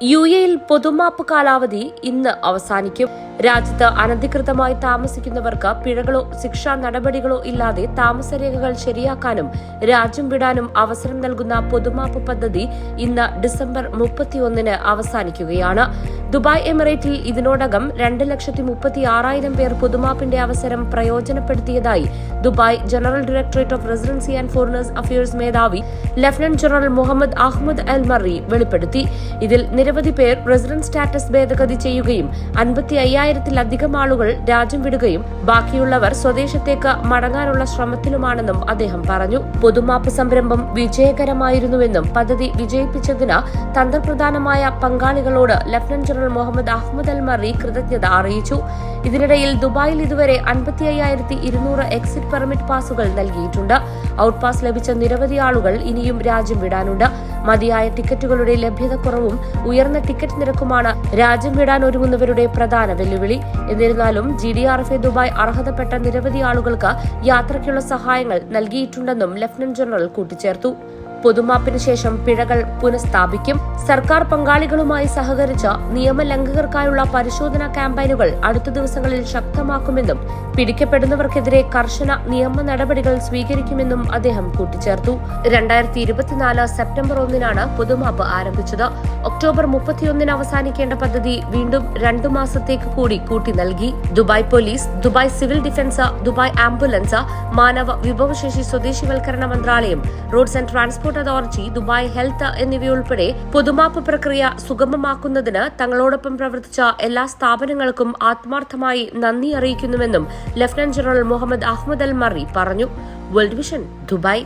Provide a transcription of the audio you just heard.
U എയിൽ പൊതുമാപ്പ് കാലാവധി ഇന്ന് അവസാനിക്കും. രാജ്യത്ത് അനധികൃതമായി താമസിക്കുന്നവർക്ക് പിഴകളോ ശിക്ഷാ നടപടികളോ ഇല്ലാതെ താമസരേഖകൾ ശരിയാക്കാനും രാജ്യം വിടാനും അവസരം നൽകുന്ന പൊതുമാപ്പ് പദ്ധതി ഇന്ന് ഡിസംബർ മുപ്പത്തിയൊന്നിന് അവസാനിക്കുകയാണ്. ദുബായ് എമിറേറ്റിൽ ഇതിനോടകം രണ്ട് ലക്ഷത്തി മുപ്പത്തി ആറായിരം പേർ പുതുമാപ്പിന്റെ അവസരം പ്രയോജനപ്പെടുത്തിയതായി Dubai General Directorate of Residency and Foreigners Affairs മേധാവി Lieutenant General Mohammed Ahmed Al Marri വെളിപ്പെടുത്തി. ഇതിൽ നിരവധി പേർ റെസിഡന്റ് സ്റ്റാറ്റസ് ഭേദഗതി ചെയ്യുകയും അൻപത്തി അയ്യായിരത്തിലധികം ആളുകൾ രാജ്യം വിടുകയും ബാക്കിയുള്ളവർ സ്വദേശത്തേക്ക് മടങ്ങാനുള്ള ശ്രമത്തിലുമാണെന്നും അദ്ദേഹം പറഞ്ഞു. പുതുമാപ്പ് സംരംഭം വിജയകരമായിരുന്നുവെന്നും പദ്ധതി വിജയിപ്പിച്ചതിന് തന്ത്രപ്രധാനമായ പങ്കാളികളോട് Lieutenant General Mohammed Ahmed Almarri കൃതജ്ഞത അറിയിച്ചു. ഇതിനിടയിൽ ദുബായിൽ ഇതുവരെ അൻപത്തി അയ്യായിരത്തി ഇരുന്നൂറ് എക്സിറ്റ് പെർമിറ്റ് പാസുകൾ നൽകിയിട്ടുണ്ട്. ഔട്ട് പാസ് ലഭിച്ച നിരവധി ആളുകൾ ഇനിയും രാജ്യം വിടാനുണ്ട്. മതിയായ ടിക്കറ്റുകളുടെ ലഭ്യതക്കുറവും ഉയർന്ന ടിക്കറ്റ് നിരക്കുമാണ് രാജ്യം വിടാൻ ഒരുങ്ങുന്നവരുടെ പ്രധാന വെല്ലുവിളി. എന്നിരുന്നാലും G D R F Dubai അർഹതപ്പെട്ട നിരവധി ആളുകൾക്ക് യാത്രയ്ക്കുള്ള സഹായങ്ങൾ നൽകിയിട്ടുണ്ടെന്നും ലഫ്റ്റനന്റ് ജനറൽ കൂട്ടിച്ചേർത്തു. പൊതുമാപ്പിന് ശേഷം പിഴകൾ പുനഃസ്ഥാപിക്കും. സർക്കാർ പങ്കാളികളുമായി സഹകരിച്ച് നിയമലംഘകർക്കായുള്ള പരിശോധനാ ക്യാമ്പയിനുകൾ അടുത്ത ദിവസങ്ങളിൽ ശക്തമാക്കുമെന്നും പിടിക്കപ്പെടുന്നവർക്കെതിരെ കർശന നിയമ നടപടികൾ സ്വീകരിക്കുമെന്നും അദ്ദേഹം കൂട്ടിച്ചേർത്തു. രണ്ടായിരത്തി ഇരുപത്തിനാല് സെപ്റ്റംബർ ഒന്നിനാണ് പൊതുമാപ്പ് ആരംഭിച്ചത്. ഒക്ടോബർ മുപ്പത്തിയൊന്നിന് അവസാനിക്കേണ്ട പദ്ധതി വീണ്ടും രണ്ടു മാസത്തേക്ക് കൂടി കൂട്ടി നൽകി. Dubai police Dubai civil defence Dubai ambulance മാനവ വിഭവശേഷി സ്വദേശിവൽക്കരണ മന്ത്രാലയം roads and transport authority Dubai health എന്നിവയുൾപ്പെടെ പൊതുമാപ്പ് പ്രക്രിയ സുഗമമാക്കുന്നതിന് തങ്ങളോടൊപ്പം പ്രവർത്തിച്ച എല്ലാ സ്ഥാപനങ്ങൾക്കും ആത്മാർത്ഥമായി നന്ദി അറിയിക്കുന്നുവെന്നും Lieutenant General Mohammed Ahmed Al Marri പറഞ്ഞു. World Vision Dubai.